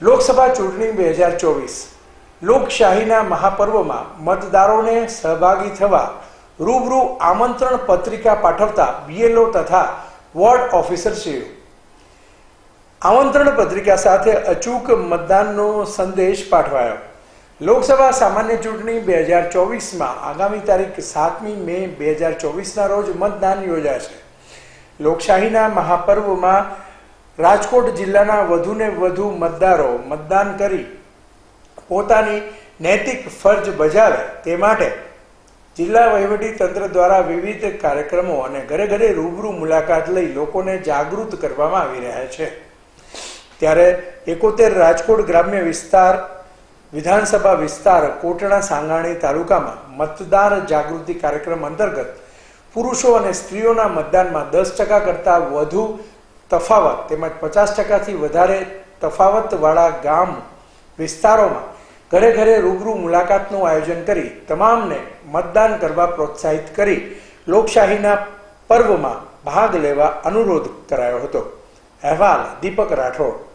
લોકસભા ચૂંટણી બે હજાર ચોવીસ. લોકશાહીના મહાપર્વમાં મતદારોને સહભાગી થવા રૂબરૂ આમંત્રણ પત્રિકા પાઠવતા બીએલઓ તથા વોર્ડ ઓફિસરશ્રીઓ. આમંત્રણ પત્રિકા સાથે અચૂક મતદાનનો સંદેશ પાઠવાયો. લોકસભા સામાન્ય ચૂંટણી બે હજાર ચોવીસમાં આગામી તારીખ સાતમી મે બે હજાર ચોવીસના રોજ મતદાન યોજાશે. લોકશાહીના મહાપર્વમાં રાજકોટ જિલ્લાના વધુને વધુ મતદારો મતદાન કરી પોતાની નૈતિક ફરજ બજાવે તે માટે જિલ્લા વહીવટી તંત્ર દ્વારા વિવિધ કાર્યક્રમો અને ઘરે ઘરે રૂબરૂ મુલાકાત લઈ લોકોને જાગૃત કરવામાં આવી રહ્યા છે. ત્યારે એકોતેર રાજકોટ ગ્રામ્ય વિસ્તાર, વિધાનસભા વિસ્તાર કોટણા સાંગાણી તાલુકામાં મતદાર જાગૃતિ કાર્યક્રમ અંતર્ગત પુરુષો અને સ્ત્રીઓના મતદાનમાં દસ ટકા કરતાં વધુ તફાવત, તેમજ પચાસ ટકાથી વધારે તફાવતવાળા ગામ વિસ્તારોમાં ઘરે ઘરે રૂબરૂ મુલાકાતનું આયોજન કરી તમામને મતદાન કરવા પ્રોત્સાહિત કરી લોકશાહીના પર્વમાં ભાગ લેવા અનુરોધ કરાયો હતો. અહેવાલ દીપક રાઠોડ.